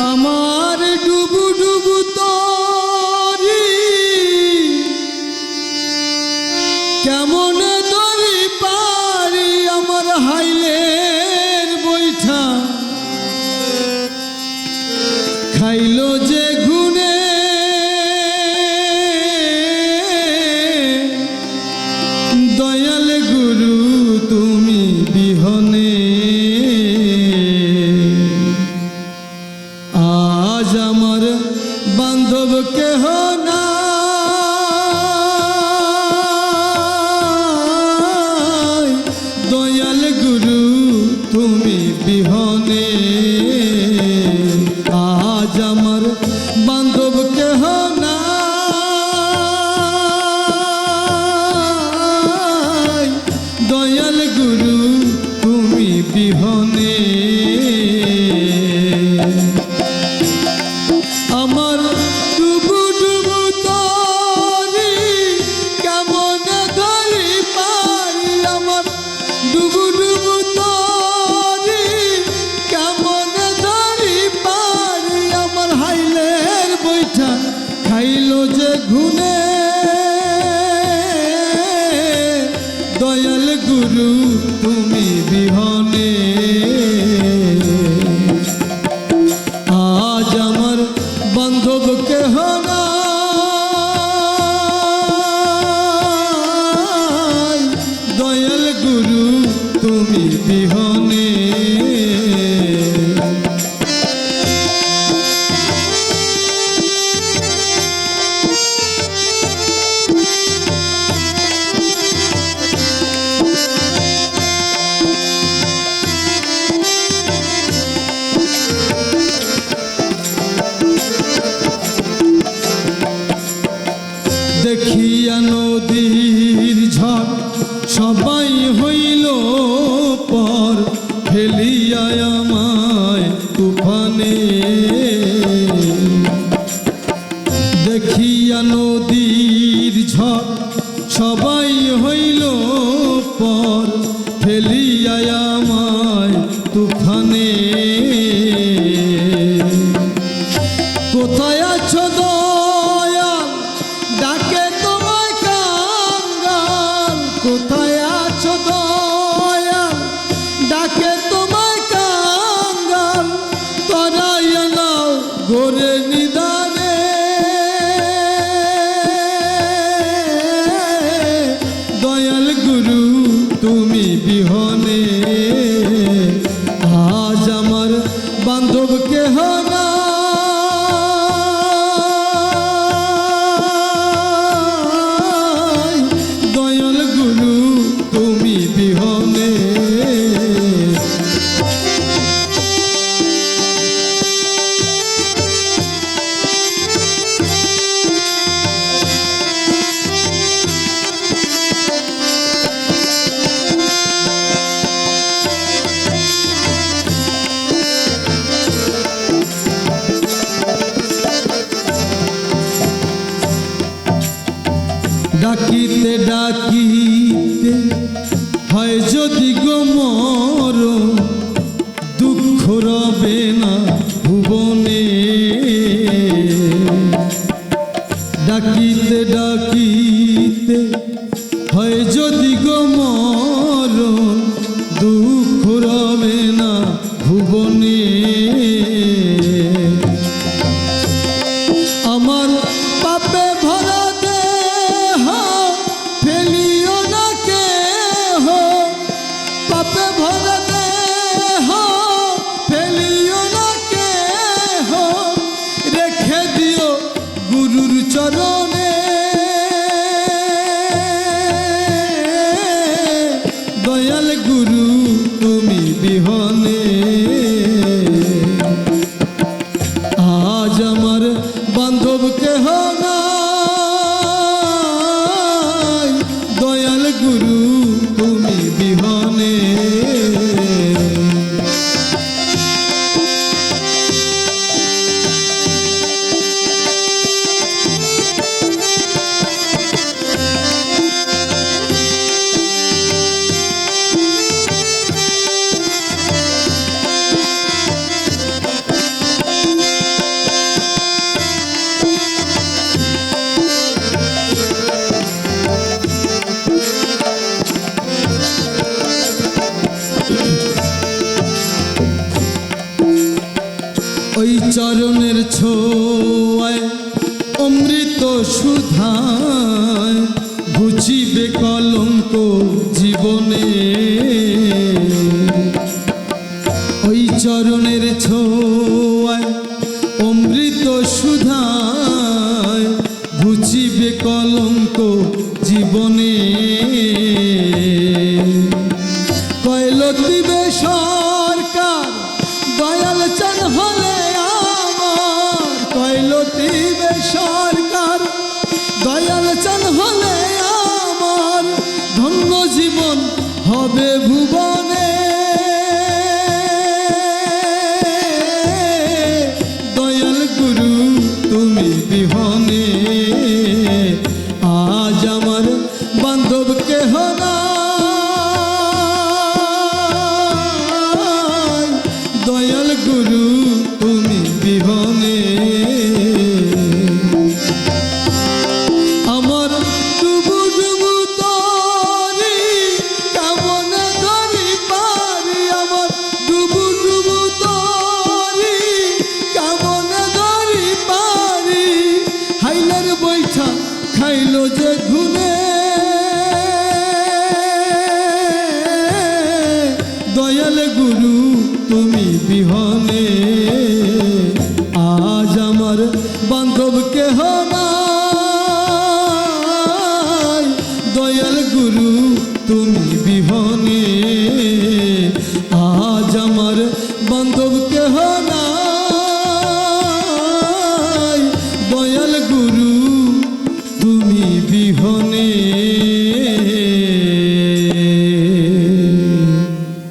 আমার তুমি বিহনে খাইল যে ঘুনে দয়াল গুরু তুমি বিহনে। আজ আমার বান্ধব কেহ ভবনে দেখিয়া নদীর ঝড় সবাই হইল পর ফেলিয়া আমায় তুফানে। তুমি বিহনে ডাকিতে ডাকিতে হয় যদি গোমর দুঃখ রবে না ভুবনে। ডাকিতে ডাকি চরণের ছোঁয়ায় অমৃত সুধায় ঘুচিবে কলঙ্ক জীবনে। ওই চরণের ছোঁয়ায় অমৃত সুধায় ঘুচিবে কলঙ্ক জীবনে। হবে ভুবনে। দয়াল গুরু তুমি বিহনে। খাইলো যে ঘুনে দয়াল গুরু, তুমি বিহনে। আজ আমার বান্ধব কেহ দয়াল গুরু, তুমি বিহনে। আজ আমার বান্ধব কেহ